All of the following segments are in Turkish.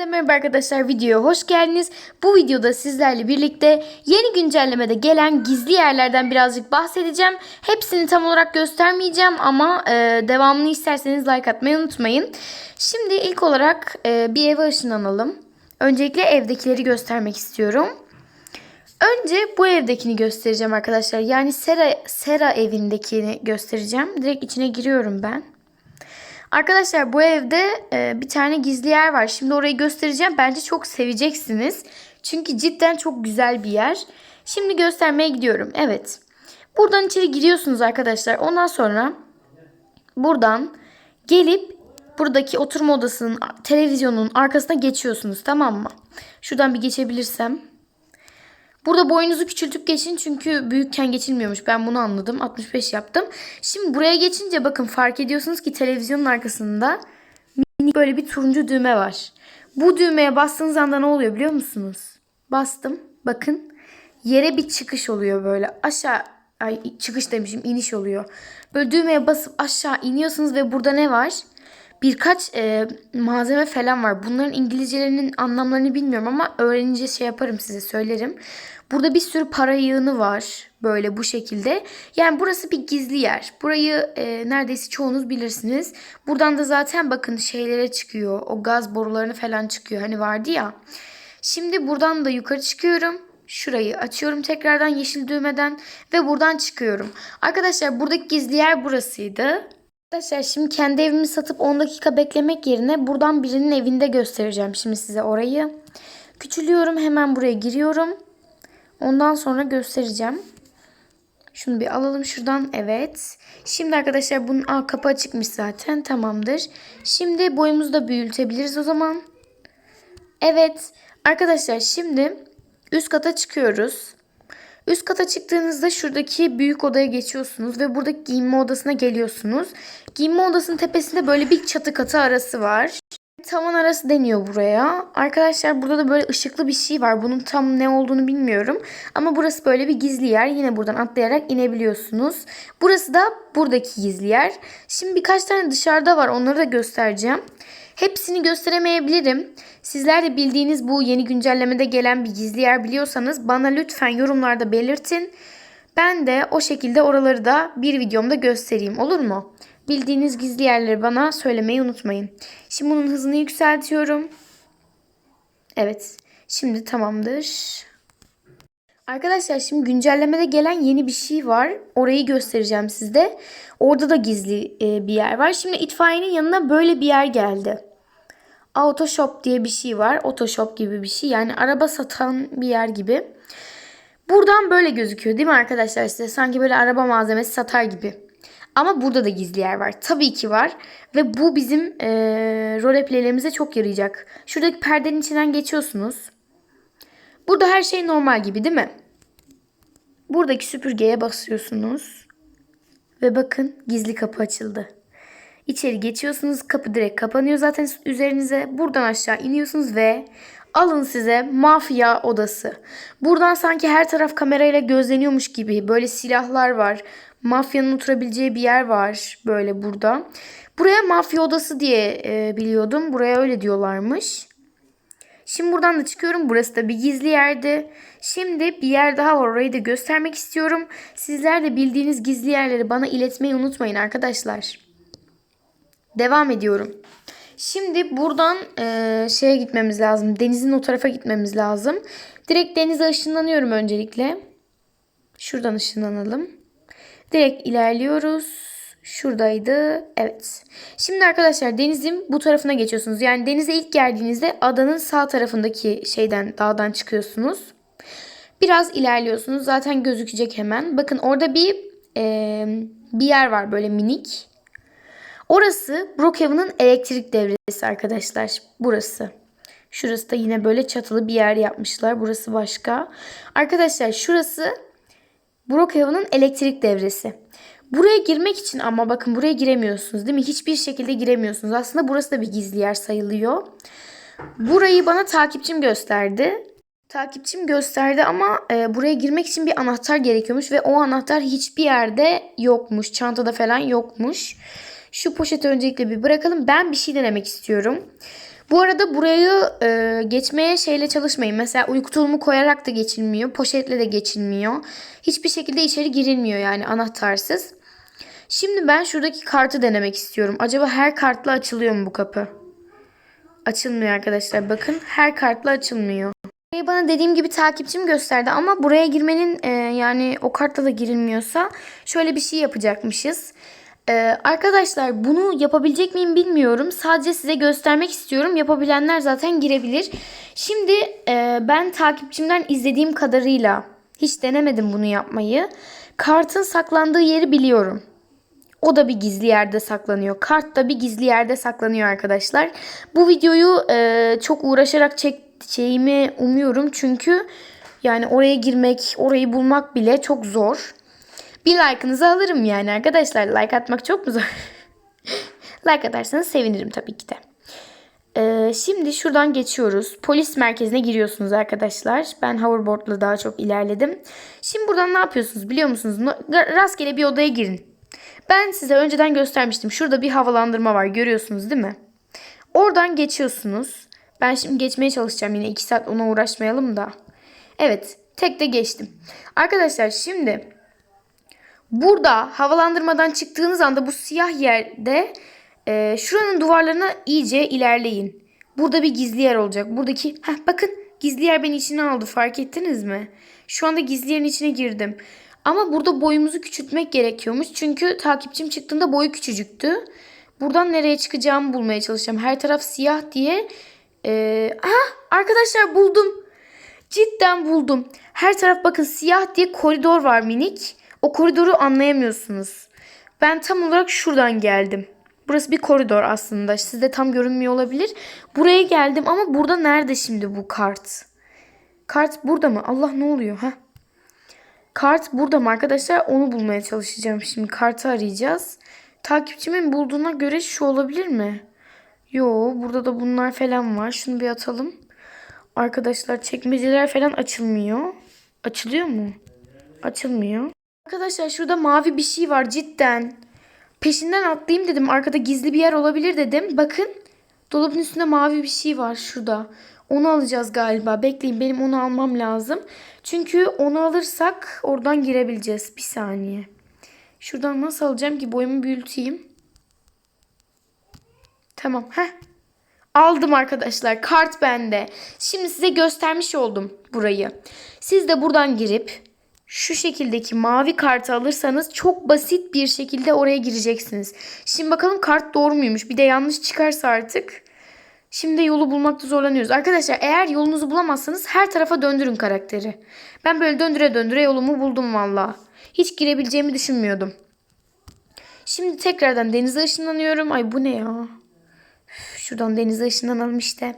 Herkese Merhaba arkadaşlar videoya hoş geldiniz. Bu videoda sizlerle birlikte yeni güncellemede gelen gizli yerlerden birazcık bahsedeceğim. Hepsini tam olarak göstermeyeceğim ama e, devamını isterseniz like atmayı unutmayın. Şimdi ilk olarak e, bir eve ışınlanalım. Öncelikle evdekileri göstermek istiyorum. Önce bu evdekini göstereceğim arkadaşlar. Yani Sera, Sera evindekini göstereceğim. Direkt içine giriyorum ben. Arkadaşlar bu evde e, bir tane gizli yer var. Şimdi orayı göstereceğim. Bence çok seveceksiniz. Çünkü cidden çok güzel bir yer. Şimdi göstermeye gidiyorum. Evet. Buradan içeri giriyorsunuz arkadaşlar. Ondan sonra buradan gelip buradaki oturma odasının televizyonun arkasına geçiyorsunuz. Tamam mı? Şuradan bir geçebilirsem. Burada boyunuzu küçültüp geçin çünkü büyükken geçilmiyormuş. Ben bunu anladım. 65 yaptım. Şimdi buraya geçince bakın fark ediyorsunuz ki televizyonun arkasında minik böyle bir turuncu düğme var. Bu düğmeye bastığınız anda ne oluyor biliyor musunuz? Bastım. Bakın yere bir çıkış oluyor böyle. Aşağı ay çıkış demişim iniş oluyor. Böyle düğmeye basıp aşağı iniyorsunuz ve burada ne var? Birkaç e, malzeme falan var. Bunların İngilizcelerinin anlamlarını bilmiyorum ama öğrenince şey yaparım size söylerim. Burada bir sürü para yığını var. Böyle bu şekilde. Yani burası bir gizli yer. Burayı e, neredeyse çoğunuz bilirsiniz. Buradan da zaten bakın şeylere çıkıyor. O gaz borularını falan çıkıyor. Hani vardı ya. Şimdi buradan da yukarı çıkıyorum. Şurayı açıyorum tekrardan yeşil düğmeden ve buradan çıkıyorum. Arkadaşlar buradaki gizli yer burasıydı. Arkadaşlar şimdi kendi evimi satıp 10 dakika beklemek yerine buradan birinin evinde göstereceğim şimdi size orayı. Küçülüyorum hemen buraya giriyorum. Ondan sonra göstereceğim. Şunu bir alalım şuradan. Evet. Şimdi arkadaşlar bunun aa, kapı açıkmış zaten. Tamamdır. Şimdi boyumuzu da büyütebiliriz o zaman. Evet. Arkadaşlar şimdi üst kata çıkıyoruz. Üst kata çıktığınızda şuradaki büyük odaya geçiyorsunuz ve buradaki giyinme odasına geliyorsunuz. Giyinme odasının tepesinde böyle bir çatı katı arası var. Tavan arası deniyor buraya. Arkadaşlar burada da böyle ışıklı bir şey var. Bunun tam ne olduğunu bilmiyorum. Ama burası böyle bir gizli yer. Yine buradan atlayarak inebiliyorsunuz. Burası da buradaki gizli yer. Şimdi birkaç tane dışarıda var. Onları da göstereceğim. Hepsini gösteremeyebilirim. Sizler de bildiğiniz bu yeni güncellemede gelen bir gizli yer biliyorsanız bana lütfen yorumlarda belirtin. Ben de o şekilde oraları da bir videomda göstereyim olur mu? Bildiğiniz gizli yerleri bana söylemeyi unutmayın. Şimdi bunun hızını yükseltiyorum. Evet. Şimdi tamamdır. Arkadaşlar şimdi güncellemede gelen yeni bir şey var. Orayı göstereceğim sizde. Orada da gizli e, bir yer var. Şimdi itfaiyenin yanına böyle bir yer geldi. Autoshop diye bir şey var. Autoshop gibi bir şey. Yani araba satan bir yer gibi. Buradan böyle gözüküyor değil mi arkadaşlar size? Sanki böyle araba malzemesi satar gibi. Ama burada da gizli yer var. Tabii ki var. Ve bu bizim e, roleplaylerimize çok yarayacak. Şuradaki perdenin içinden geçiyorsunuz. Burada her şey normal gibi değil mi? Buradaki süpürgeye basıyorsunuz. Ve bakın gizli kapı açıldı. İçeri geçiyorsunuz. Kapı direkt kapanıyor zaten üzerinize. Buradan aşağı iniyorsunuz ve alın size mafya odası. Buradan sanki her taraf kamerayla gözleniyormuş gibi böyle silahlar var. Mafyanın oturabileceği bir yer var böyle burada. Buraya mafya odası diye e, biliyordum. Buraya öyle diyorlarmış. Şimdi buradan da çıkıyorum. Burası da bir gizli yerdi. Şimdi bir yer daha var. Orayı da göstermek istiyorum. Sizler de bildiğiniz gizli yerleri bana iletmeyi unutmayın arkadaşlar. Devam ediyorum. Şimdi buradan e, şeye gitmemiz lazım. Denizin o tarafa gitmemiz lazım. Direkt denize ışınlanıyorum öncelikle. Şuradan ışınlanalım. Direkt ilerliyoruz. Şuradaydı. Evet. Şimdi arkadaşlar denizin bu tarafına geçiyorsunuz. Yani denize ilk geldiğinizde adanın sağ tarafındaki şeyden dağdan çıkıyorsunuz. Biraz ilerliyorsunuz. Zaten gözükecek hemen. Bakın orada bir e, bir yer var böyle minik. Orası Brookhaven'ın elektrik devresi arkadaşlar. Burası. Şurası da yine böyle çatılı bir yer yapmışlar. Burası başka. Arkadaşlar şurası Brookhaven'ın elektrik devresi. Buraya girmek için ama bakın buraya giremiyorsunuz değil mi? Hiçbir şekilde giremiyorsunuz. Aslında burası da bir gizli yer sayılıyor. Burayı bana takipçim gösterdi. Takipçim gösterdi ama e, buraya girmek için bir anahtar gerekiyormuş ve o anahtar hiçbir yerde yokmuş. Çantada falan yokmuş. Şu poşeti öncelikle bir bırakalım. Ben bir şey denemek istiyorum. Bu arada burayı e, geçmeye şeyle çalışmayın. Mesela uyku tulumu koyarak da geçilmiyor. Poşetle de geçilmiyor. Hiçbir şekilde içeri girilmiyor yani anahtarsız. Şimdi ben şuradaki kartı denemek istiyorum. Acaba her kartla açılıyor mu bu kapı? Açılmıyor arkadaşlar. Bakın her kartla açılmıyor. Burayı bana dediğim gibi takipçim gösterdi ama buraya girmenin e, yani o kartla da girilmiyorsa şöyle bir şey yapacakmışız. E, arkadaşlar bunu yapabilecek miyim bilmiyorum. Sadece size göstermek istiyorum. Yapabilenler zaten girebilir. Şimdi e, ben takipçimden izlediğim kadarıyla hiç denemedim bunu yapmayı. Kartın saklandığı yeri biliyorum. O da bir gizli yerde saklanıyor. Kart da bir gizli yerde saklanıyor arkadaşlar. Bu videoyu e, çok uğraşarak çekeceğimi umuyorum. Çünkü yani oraya girmek, orayı bulmak bile çok zor. Bir like'ınızı alırım yani arkadaşlar. Like atmak çok mu zor? like atarsanız sevinirim tabii ki de. Ee, şimdi şuradan geçiyoruz. Polis merkezine giriyorsunuz arkadaşlar. Ben hoverboardla daha çok ilerledim. Şimdi buradan ne yapıyorsunuz biliyor musunuz? Rastgele bir odaya girin. Ben size önceden göstermiştim. Şurada bir havalandırma var. Görüyorsunuz değil mi? Oradan geçiyorsunuz. Ben şimdi geçmeye çalışacağım. Yine 2 saat ona uğraşmayalım da. Evet. Tek de geçtim. Arkadaşlar şimdi burada havalandırmadan çıktığınız anda bu siyah yerde e, şuranın duvarlarına iyice ilerleyin. Burada bir gizli yer olacak. Buradaki heh, bakın gizli yer beni içine aldı. Fark ettiniz mi? Şu anda gizli yerin içine girdim. Ama burada boyumuzu küçültmek gerekiyormuş. Çünkü takipçim çıktığında boyu küçücüktü. Buradan nereye çıkacağımı bulmaya çalışacağım. Her taraf siyah diye. Ee, aha, arkadaşlar buldum. Cidden buldum. Her taraf bakın siyah diye koridor var minik. O koridoru anlayamıyorsunuz. Ben tam olarak şuradan geldim. Burası bir koridor aslında. Sizde tam görünmüyor olabilir. Buraya geldim ama burada nerede şimdi bu kart? Kart burada mı? Allah ne oluyor? ha? Kart burada mı arkadaşlar? Onu bulmaya çalışacağım. Şimdi kartı arayacağız. Takipçimin bulduğuna göre şu olabilir mi? Yo burada da bunlar falan var. Şunu bir atalım. Arkadaşlar çekmeceler falan açılmıyor. Açılıyor mu? Açılmıyor. Arkadaşlar şurada mavi bir şey var cidden. Peşinden atlayayım dedim. Arkada gizli bir yer olabilir dedim. Bakın dolabın üstünde mavi bir şey var şurada. Onu alacağız galiba. Bekleyin benim onu almam lazım. Çünkü onu alırsak oradan girebileceğiz. Bir saniye. Şuradan nasıl alacağım ki boyumu büyüteyim. Tamam. Heh. Aldım arkadaşlar. Kart bende. Şimdi size göstermiş oldum burayı. Siz de buradan girip şu şekildeki mavi kartı alırsanız çok basit bir şekilde oraya gireceksiniz. Şimdi bakalım kart doğru muymuş? Bir de yanlış çıkarsa artık Şimdi yolu bulmakta zorlanıyoruz. Arkadaşlar eğer yolunuzu bulamazsanız her tarafa döndürün karakteri. Ben böyle döndüre döndüre yolumu buldum valla. Hiç girebileceğimi düşünmüyordum. Şimdi tekrardan denize ışınlanıyorum. Ay bu ne ya? Şuradan denize ışınlanalım işte.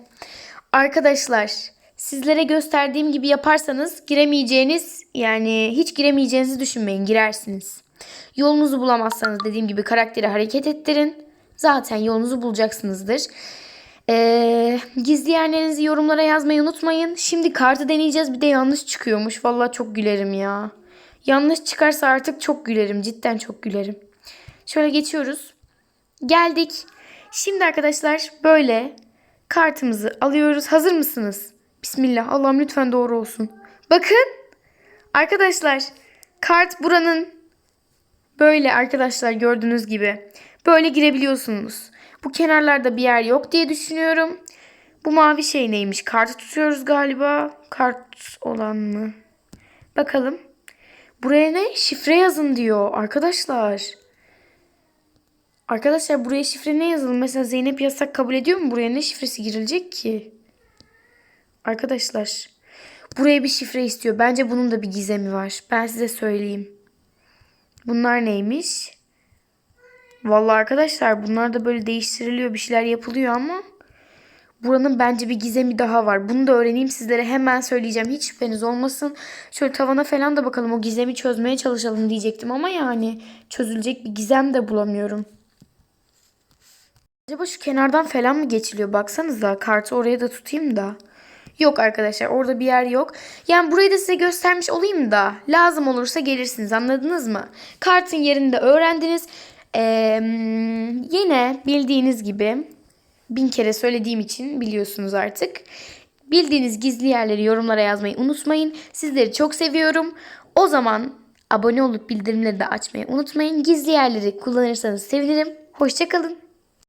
Arkadaşlar sizlere gösterdiğim gibi yaparsanız giremeyeceğiniz yani hiç giremeyeceğinizi düşünmeyin girersiniz. Yolunuzu bulamazsanız dediğim gibi karakteri hareket ettirin. Zaten yolunuzu bulacaksınızdır. Ee, gizli yerlerinizi yorumlara yazmayı unutmayın. Şimdi kartı deneyeceğiz. Bir de yanlış çıkıyormuş. Vallahi çok gülerim ya. Yanlış çıkarsa artık çok gülerim. Cidden çok gülerim. Şöyle geçiyoruz. Geldik. Şimdi arkadaşlar böyle kartımızı alıyoruz. Hazır mısınız? Bismillah. Allah'ım lütfen doğru olsun. Bakın. Arkadaşlar kart buranın böyle arkadaşlar gördüğünüz gibi. Böyle girebiliyorsunuz. Bu kenarlarda bir yer yok diye düşünüyorum. Bu mavi şey neymiş? Kartı tutuyoruz galiba. Kart olan mı? Bakalım. Buraya ne? Şifre yazın diyor arkadaşlar. Arkadaşlar buraya şifre ne yazılır? Mesela Zeynep yasak kabul ediyor mu? Buraya ne şifresi girilecek ki? Arkadaşlar. Buraya bir şifre istiyor. Bence bunun da bir gizemi var. Ben size söyleyeyim. Bunlar neymiş? Vallahi arkadaşlar bunlar da böyle değiştiriliyor bir şeyler yapılıyor ama buranın bence bir gizemi daha var. Bunu da öğreneyim sizlere hemen söyleyeceğim. Hiç şüpheniz olmasın. Şöyle tavana falan da bakalım o gizemi çözmeye çalışalım diyecektim ama yani çözülecek bir gizem de bulamıyorum. Acaba şu kenardan falan mı geçiliyor? Baksanıza kartı oraya da tutayım da. Yok arkadaşlar orada bir yer yok. Yani burayı da size göstermiş olayım da lazım olursa gelirsiniz anladınız mı? Kartın yerini de öğrendiniz. Ee, yine bildiğiniz gibi bin kere söylediğim için biliyorsunuz artık. Bildiğiniz gizli yerleri yorumlara yazmayı unutmayın. Sizleri çok seviyorum. O zaman abone olup bildirimleri de açmayı unutmayın. Gizli yerleri kullanırsanız sevinirim. Hoşçakalın.